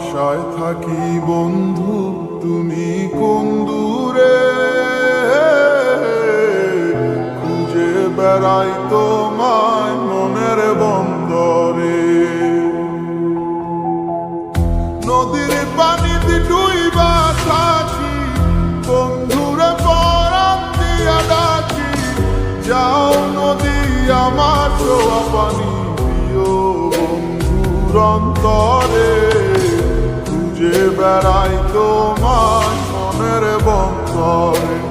আশায় থাকি বন্ধু, তুমি কোন দূরে? খুঁজে বেড়াই তোমায় মনের বন্দরে। নদীর পানিতে ডুইবা থাকি বন্ধুরে পরাম দিয়া ডাকি। যাও নদী, আমার ছোয়া পানি প্রিয় বন্ধুর অন্তরে। খুঁজে বেড়াই তোমার মনের বন্দরে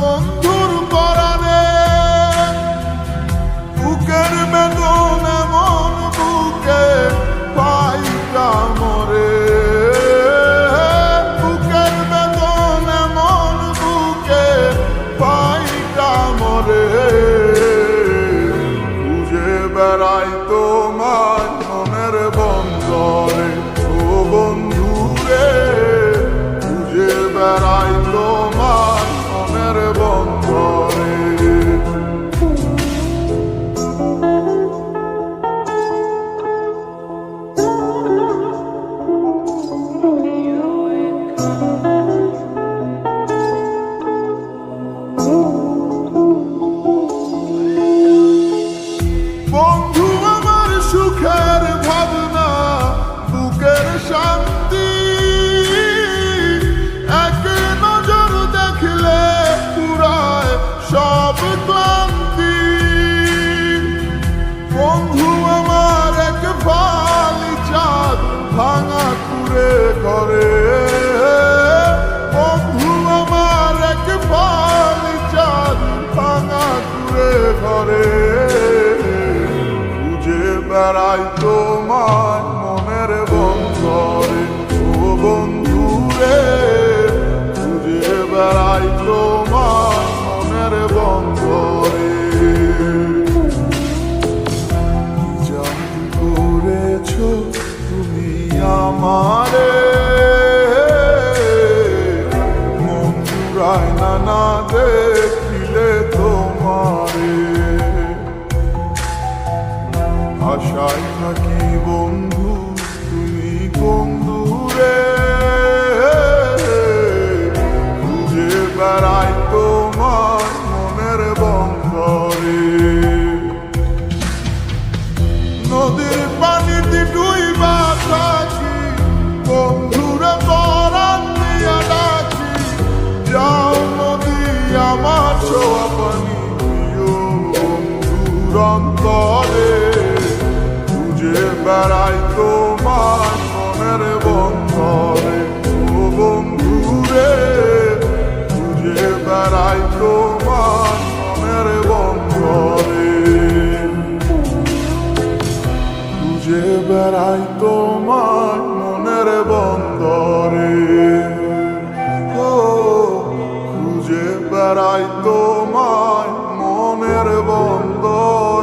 বন্ধুর পরাণে, বুকের বেদন এমন বুকে পাইটা মরে। বুকের বেদন এমন বুকে পাইটা মরে। খুঁজে বেড়াই তোমার মনের বন্দরে, ও বন্ধুরে খুঁজে বেড়াই ফালি ভাঙা ঘুরে ঘরে খুঁজে বেড়াই তোমার আশায় থাকি বন্ধু, তুমি কোন দূরে খুঁজে বেড়াই তোমার মনের বন্দরে নদীর পানিতে ডুইবা থাকি, বন্ধুরে পরাণ দিয়া ডাকি। যাও নদী, আমার ছোয়া পানি প্রিয় বন্ধুর অন্তরে। বেড়াই তোমার মনের বন্ধরে ও বন্ধুরে খুঁজে বেড়াই তোমার মনের বন্ধরে খুঁজে বেড়াই তোমার মনের বন্ধরে ও খুঁজে বেড়াই তোমার মনের বন্ধরে